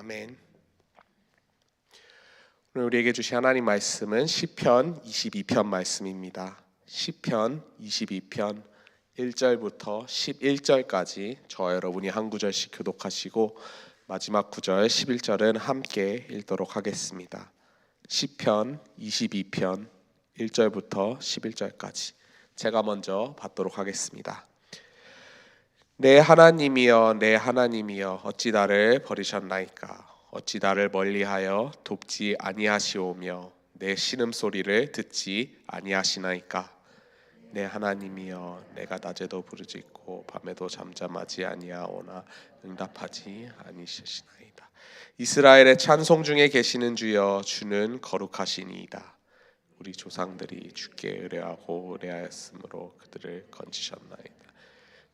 아멘. 오늘 우리에게 주신 하나님 말씀은 시편 22편 말씀입니다. 시편 22편 1절부터 11절까지 저와 여러분이 한 구절씩 교독하시고 마지막 구절 11절은 함께 읽도록 하겠습니다. 시편 22편 1절부터 11절까지 제가 먼저 받도록 하겠습니다. 내 하나님이여 내 하나님이여 어찌 나를 버리셨나이까? 어찌 나를 멀리하여 돕지 아니하시오며 내 신음 소리를 듣지 아니하시나이까? 내 하나님이여 내가 낮에도 부르짖고 밤에도 잠잠하지 아니하오나 응답하지 아니시나이다. 이스라엘의 찬송 중에 계시는 주여 주는 거룩하시니이다. 우리 조상들이 주께 의뢰하고 의뢰하였으므로 그들을 건지셨나이다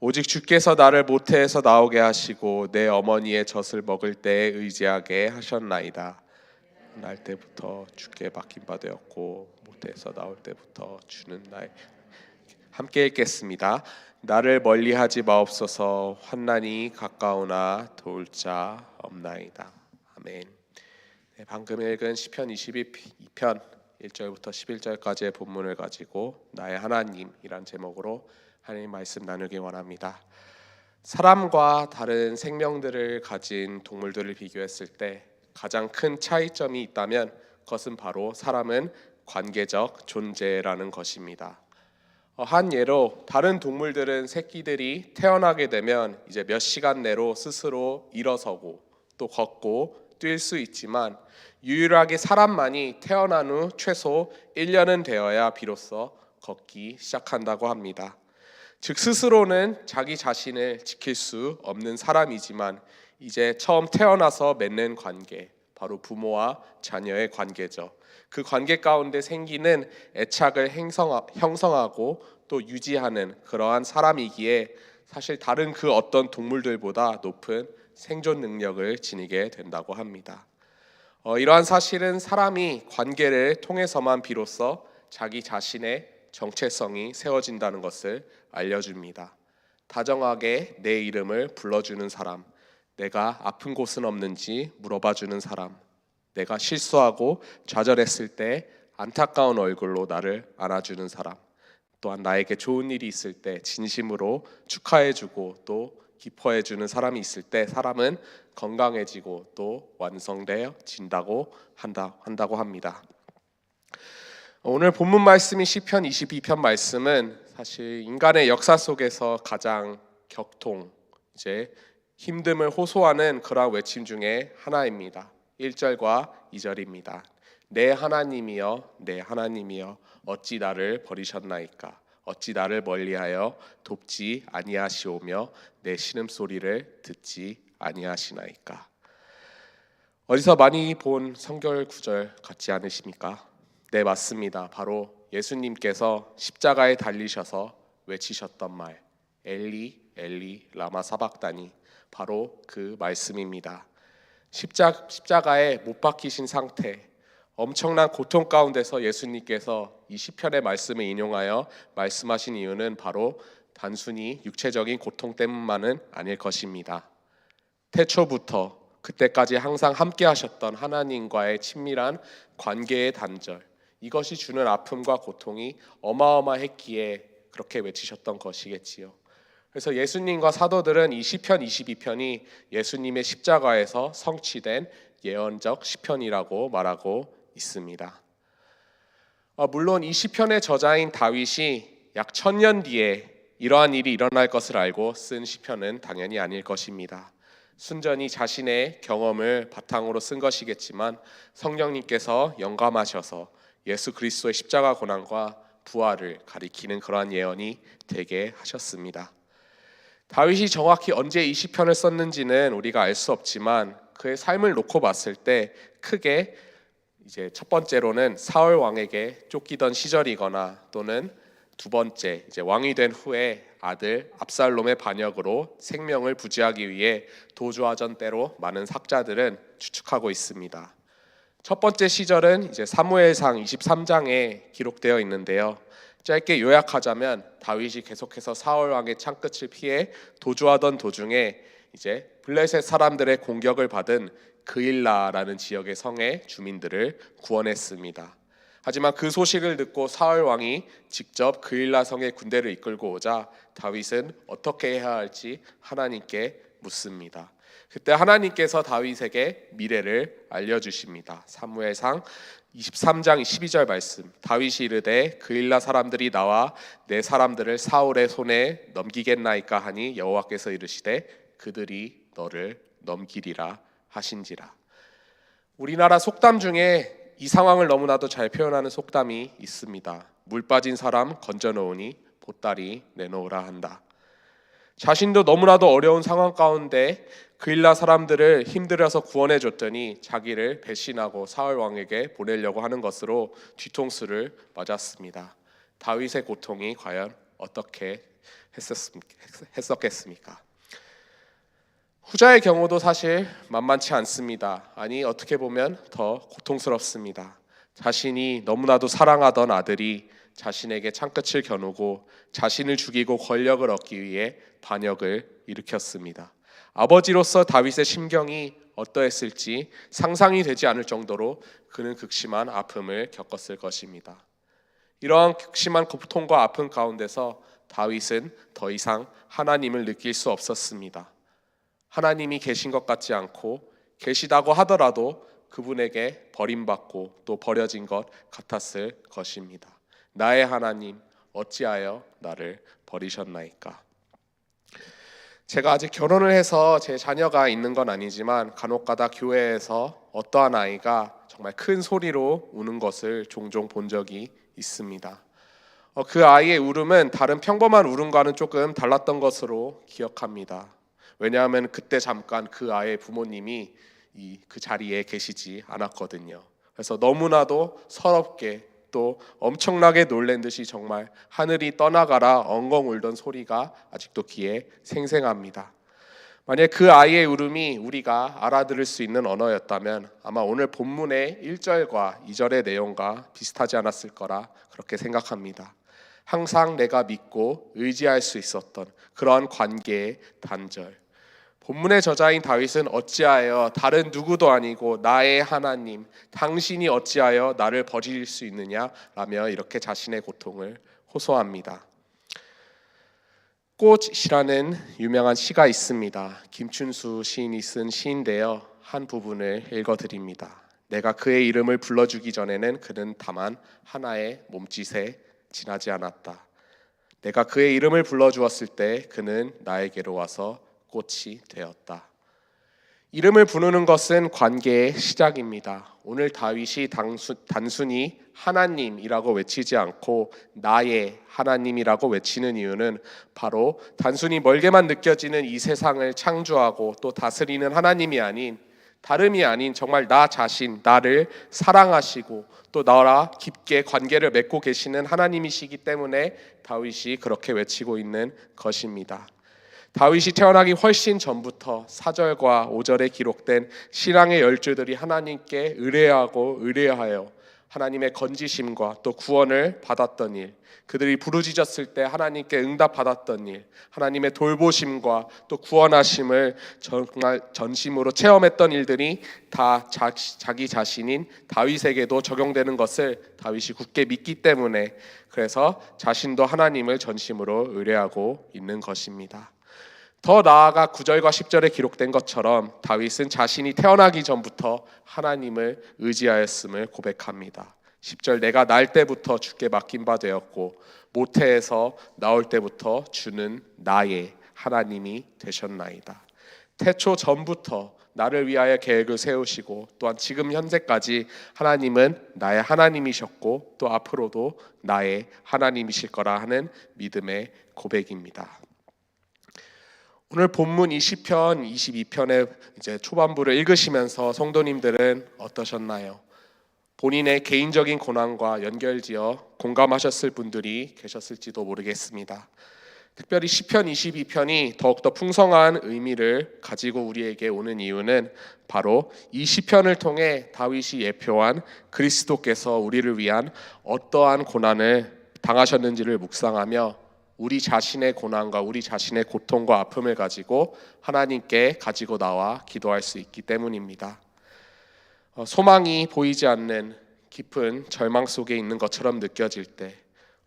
오직 주께서 나를 모태에서 나오게 하시고 내 어머니의 젖을 먹을 때에 의지하게 하셨나이다. 날 때부터 주께 맡긴 바 되었고 모태에서 나올 때부터 주는 날 함께 읽겠습니다. 나를 멀리하지 마옵소서 환난이 가까우나 도울 자 없나이다. 아멘. 네, 방금 읽은 시편 22편 1절부터 11절까지의 본문을 가지고 나의 하나님이란 제목으로 하나님 말씀 나누기 원합니다. 사람과 다른 생명들을 가진 동물들을 비교했을 때 가장 큰 차이점이 있다면 그것은 바로 사람은 관계적 존재라는 것입니다. 어, 한 예로 다른 동물들은 새끼들이 태어나게 되면 이제 몇 시간 내로 스스로 일어서고 또 걷고 뛸 수 있지만 유일하게 사람만이 태어난 후 최소 1년은 되어야 비로소 걷기 시작한다고 합니다. 즉 스스로는 자기 자신을 지킬 수 없는 사람이지만 이제 처음 태어나서 맺는 관계 바로 부모와 자녀의 관계죠. 그 관계 가운데 생기는 애착을 형성하고 또 유지하는 그러한 사람이기에 사실 다른 그 어떤 동물들보다 높은 생존 능력을 지니게 된다고 합니다. 어, 이러한 사실은 사람이 관계를 통해서만 비로소 자기 자신의 정체성이 세워진다는 것을 알려줍니다. 다정하게 내 이름을 불러주는 사람, 내가 아픈 곳은 없는지 물어봐주는 사람, 내가 실수하고 좌절했을 때 안타까운 얼굴로 나를 안아주는 사람, 또한 나에게 좋은 일이 있을 때 진심으로 축하해주고 또 기뻐해주는 사람이 있을 때 사람은 건강해지고 또 완성되어진다고 한다, 한다고 합니다. 오늘 본문 말씀인 시편 22편 말씀은 사실 인간의 역사 속에서 가장 격통 이제 힘듦을 호소하는 그러한 외침 중에 하나입니다. 1절과 2절입니다. 내 하나님이여 내 하나님이여 어찌 나를 버리셨나이까 어찌 나를 멀리하여 돕지 아니하시오며 내 신음 소리를 듣지 아니하시나이까 어디서 많이 본 성결 구절 같지 않으십니까? 네, 맞습니다. 바로 예수님께서 십자가에 달리셔서 외치셨던 말 엘리 엘리 라마 사박다니 바로 그 말씀입니다. 십자, 십자가에 못 박히신 상태 엄청난 고통 가운데서 예수님께서 이 시편의 말씀을 인용하여 말씀하신 이유는 바로 단순히 육체적인 고통 때문만은 아닐 것입니다. 태초부터 그때까지 항상 함께 하셨던 하나님과의 친밀한 관계의 단절 이것이 주는 아픔과 고통이 어마어마했기에 그렇게 외치셨던 것이겠지요. 그래서 예수님과 사도들은 이 시편 22편이 예수님의 십자가에서 성취된 예언적 시편이라고 말하고 있습니다. 아, 물론 이 시편의 저자인 다윗이 약 천년 뒤에 이러한 일이 일어날 것을 알고 쓴 시편은 당연히 아닐 것입니다. 순전히 자신의 경험을 바탕으로 쓴 것이겠지만 성령님께서 영감하셔서 예수 그리스도의 십자가 고난과 부활을 가리키는 그러한 예언이 되게 하셨습니다. 다윗이 정확히 언제 이 시편을 썼는지는 우리가 알 수 없지만 그의 삶을 놓고 봤을 때 크게 이제 첫 번째로는 사울 왕에게 쫓기던 시절이거나 또는 두 번째 이제 왕이 된 후에 아들 압살롬의 반역으로 생명을 부지하기 위해 도주하전 때로 많은 학자들은 추측하고 있습니다. 첫 번째 시절은 이제 사무엘상 23장에 기록되어 있는데요. 짧게 요약하자면 다윗이 계속해서 사울 왕의 창끝을 피해 도주하던 도중에 이제 블레셋 사람들의 공격을 받은 그일라라는 지역의 성의 주민들을 구원했습니다. 하지만 그 소식을 듣고 사울 왕이 직접 그일라 성의 군대를 이끌고 오자 다윗은 어떻게 해야 할지 하나님께 묻습니다. 그때 하나님께서 다윗에게 미래를 알려주십니다. 사무엘상 23장 12절 말씀 다윗이 이르되 그일라 사람들이 나와 내 사람들을 사울의 손에 넘기겠나이까 하니 여호와께서 이르시되 그들이 너를 넘기리라 하신지라 우리나라 속담 중에 이 상황을 너무나도 잘 표현하는 속담이 있습니다. 물 빠진 사람 건져 놓으니 보따리 내놓으라 한다. 자신도 너무나도 어려운 상황 가운데 그일라 사람들을 힘들어서 구원해 줬더니 자기를 배신하고 사울 왕에게 보내려고 하는 것으로 뒤통수를 맞았습니다. 다윗의 고통이 과연 어떻게 했었겠습니까? 후자의 경우도 사실 만만치 않습니다. 아니 어떻게 보면 더 고통스럽습니다. 자신이 너무나도 사랑하던 아들이 자신에게 창끝을 겨누고 자신을 죽이고 권력을 얻기 위해 반역을 일으켰습니다. 아버지로서 다윗의 심경이 어떠했을지 상상이 되지 않을 정도로 그는 극심한 아픔을 겪었을 것입니다. 이러한 극심한 고통과 아픔 가운데서 다윗은 더 이상 하나님을 느낄 수 없었습니다. 하나님이 계신 것 같지 않고 계시다고 하더라도 그분에게 버림받고 또 버려진 것 같았을 것입니다. 나의 하나님 어찌하여 나를 버리셨나이까? 제가 아직 결혼을 해서 제 자녀가 있는 건 아니지만 간혹가다 교회에서 어떠한 아이가 정말 큰 소리로 우는 것을 종종 본 적이 있습니다. 어, 그 아이의 울음은 다른 평범한 울음과는 조금 달랐던 것으로 기억합니다. 왜냐하면 그때 잠깐 그 아이의 부모님이 이 그 자리에 계시지 않았거든요. 그래서 너무나도 서럽게 또 엄청나게 놀란 듯이 정말 하늘이 떠나가라 엉엉 울던 소리가 아직도 귀에 생생합니다. 만약 그 아이의 울음이 우리가 알아들을 수 있는 언어였다면 아마 오늘 본문의 1절과 2절의 내용과 비슷하지 않았을 거라 그렇게 생각합니다. 항상 내가 믿고 의지할 수 있었던 그러한 관계의 단절. 본문의 저자인 다윗은 어찌하여 다른 누구도 아니고 나의 하나님 당신이 어찌하여 나를 버릴 수 있느냐라며 이렇게 자신의 고통을 호소합니다. 꽃이라는 유명한 시가 있습니다. 김춘수 시인이 쓴 시인데요. 한 부분을 읽어 드립니다. 내가 그의 이름을 불러주기 전에는 그는 다만 하나의 몸짓에 지나지 않았다. 내가 그의 이름을 불러주었을 때 그는 나에게로 와서 꽃이 되었다. 이름을 부르는 것은 관계의 시작입니다. 오늘 다윗이 단순 히 하나님이라고 외치지 않고 나의 하나님이라고 외치는 이유는 바로 단순히 멀게만 느껴지는 이 세상을 창조하고 또 다스리는 하나님이 아닌 다름이 아닌 정말 나 자신 나를 사랑하시고 또 나라 깊게 관계를 맺고 계시는 하나님이시기 때문에 다윗이 그렇게 외치고 있는 것입니다. 다윗이 태어나기 훨씬 전부터 4절과 5절에 기록된 신앙의 열주들이 하나님께 의뢰하고 의뢰하여 하나님의 건지심과 또 구원을 받았던 일, 그들이 부르짖었을 때 하나님께 응답받았던 일, 하나님의 돌보심과 또 구원하심을 정말 전심으로 체험했던 일들이 다 자기 자신인 다윗에게도 적용되는 것을 다윗이 굳게 믿기 때문에 그래서 자신도 하나님을 전심으로 의뢰하고 있는 것입니다. 더 나아가 9절과 10절에 기록된 것처럼 다윗은 자신이 태어나기 전부터 하나님을 의지하였음을 고백합니다. 10절 내가 날 때부터 주께 맡긴 바 되었고 모태에서 나올 때부터 주는 나의 하나님이 되셨나이다. 태초 전부터 나를 위하여 계획을 세우시고 또한 지금 현재까지 하나님은 나의 하나님이셨고 또 앞으로도 나의 하나님이실 거라 하는 믿음의 고백입니다. 오늘 본문 20편, 22편의 이제 초반부를 읽으시면서 성도님들은 어떠셨나요? 본인의 개인적인 고난과 연결지어 공감하셨을 분들이 계셨을지도 모르겠습니다. 특별히 시편 22편이 더욱더 풍성한 의미를 가지고 우리에게 오는 이유는 바로 이 시편을 통해 다윗이 예표한 그리스도께서 우리를 위한 어떠한 고난을 당하셨는지를 묵상하며 우리 자신의 고난과 우리 자신의 고통과 아픔을 가지고 하나님께 가지고 나와 기도할 수 있기 때문입니다. 어, 소망이 보이지 않는 깊은 절망 속에 있는 것처럼 느껴질 때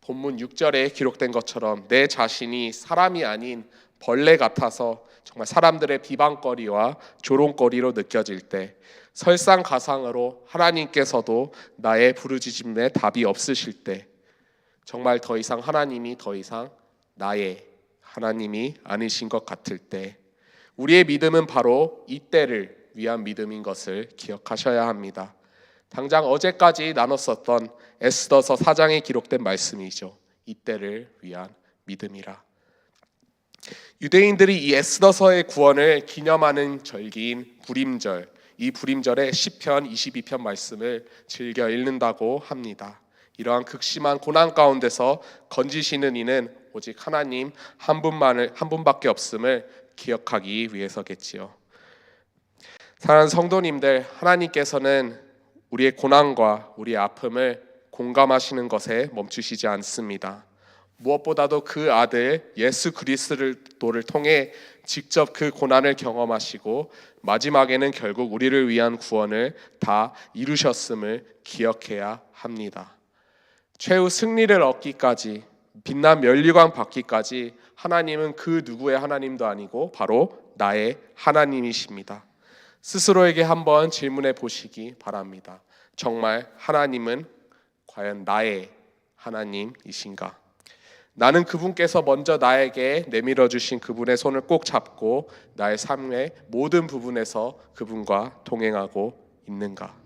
본문 6절에 기록된 것처럼 내 자신이 사람이 아닌 벌레 같아서 정말 사람들의 비방거리와 조롱거리로 느껴질 때 설상가상으로 하나님께서도 나의 부르짖음에 답이 없으실 때 정말 더 이상 하나님이 더 이상 나의 하나님이 아니신 것 같을 때 우리의 믿음은 바로 이때를 위한 믿음인 것을 기억하셔야 합니다. 당장 어제까지 나눴었던 에스더서 4장에 기록된 말씀이죠. 이때를 위한 믿음이라. 유대인들이 이 에스더서의 구원을 기념하는 절기인 불임절, 이 불임절에 시편 22편 말씀을 즐겨 읽는다고 합니다. 이러한 극심한 고난 가운데서 건지시는 이는 오직 하나님 한 분만을 한 분밖에 없음을 기억하기 위해서겠지요. 사랑하는 성도님들, 하나님께서는 우리의 고난과 우리의 아픔을 공감하시는 것에 멈추시지 않습니다. 무엇보다도 그 아들 예수 그리스도를 통해 직접 그 고난을 경험하시고 마지막에는 결국 우리를 위한 구원을 다 이루셨음을 기억해야 합니다. 최후 승리를 얻기까지 빛난 멸류관 받기까지 하나님은 그 누구의 하나님도 아니고 바로 나의 하나님이십니다. 스스로에게 한번 질문해 보시기 바랍니다. 정말 하나님은 과연 나의 하나님이신가? 나는 그분께서 먼저 나에게 내밀어 주신 그분의 손을 꼭 잡고 나의 삶의 모든 부분에서 그분과 동행하고 있는가?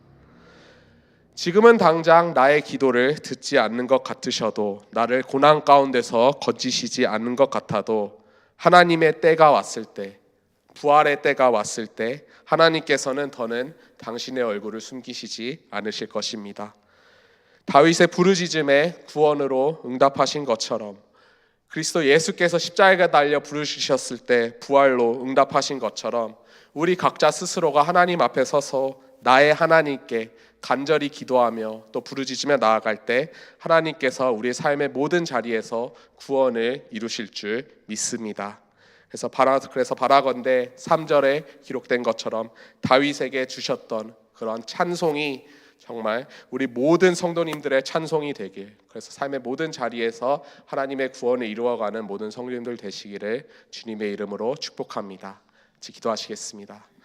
지금은 당장 나의 기도를 듣지 않는 것 같으셔도 나를 고난 가운데서 건지시지 않는 것 같아도 하나님의 때가 왔을 때 부활의 때가 왔을 때 하나님께서는 더는 당신의 얼굴을 숨기시지 않으실 것입니다. 다윗의 부르짖음에 구원으로 응답하신 것처럼 그리스도 예수께서 십자가에 달려 부르시셨을 때 부활로 응답하신 것처럼 우리 각자 스스로가 하나님 앞에 서서 나의 하나님께 간절히 기도하며 또 부르짖으며 나아갈 때 하나님께서 우리의 삶의 모든 자리에서 구원을 이루실 줄 믿습니다. 그래서 바라 그래서 바라건대 3절에 기록된 것처럼 다윗에게 주셨던 그런 찬송이 정말 우리 모든 성도님들의 찬송이 되길 그래서 삶의 모든 자리에서 하나님의 구원을 이루어가는 모든 성도님들 되시기를 주님의 이름으로 축복합니다. 기도하시겠습니다.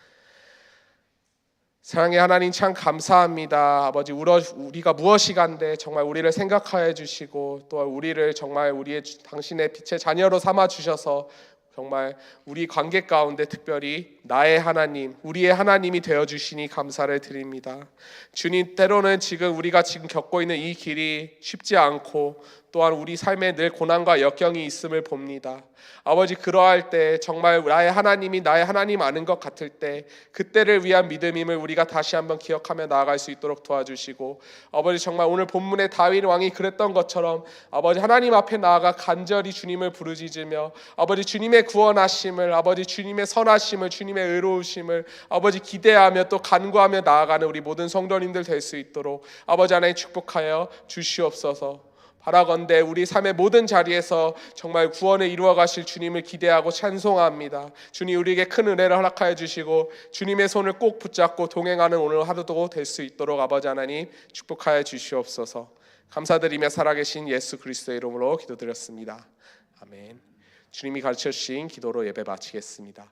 사랑의 하나님 참 감사합니다. 아버지 우리가 무엇이 간데 정말 우리를 생각하여 주시고 또 우리를 정말 우리의 당신의 빛의 자녀로 삼아 주셔서 정말 우리 관계 가운데 특별히 나의 하나님, 우리의 하나님이 되어 주시니 감사를 드립니다. 주님 때로는 지금 우리가 지금 겪고 있는 이 길이 쉽지 않고 또한 우리 삶에 늘 고난과 역경이 있음을 봅니다. 아버지 그러할 때 정말 나의 하나님이 나의 하나님 아는 것 같을 때 그때를 위한 믿음임을 우리가 다시 한번 기억하며 나아갈 수 있도록 도와주시고 아버지 정말 오늘 본문의 다윗 왕이 그랬던 것처럼 아버지 하나님 앞에 나아가 간절히 주님을 부르짖으며 아버지 주님의 구원하심을 아버지 주님의 선하심을 주님 의 의로우심을 아버지 기대하며 또 간구하며 나아가는 우리 모든 성도님들 될 수 있도록 아버지 하나님 축복하여 주시옵소서. 바라건대 우리 삶의 모든 자리에서 정말 구원을 이루어 가실 주님을 기대하고 찬송합니다. 주님 우리에게 큰 은혜를 허락하여 주시고 주님의 손을 꼭 붙잡고 동행하는 오늘 하루도 될 수 있도록 아버지 하나님 축복하여 주시옵소서. 감사드리며 살아계신 예수 그리스도의 이름으로 기도드렸습니다. 아멘. 주님이 가르쳐 주신 기도로 예배 마치겠습니다.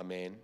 아멘.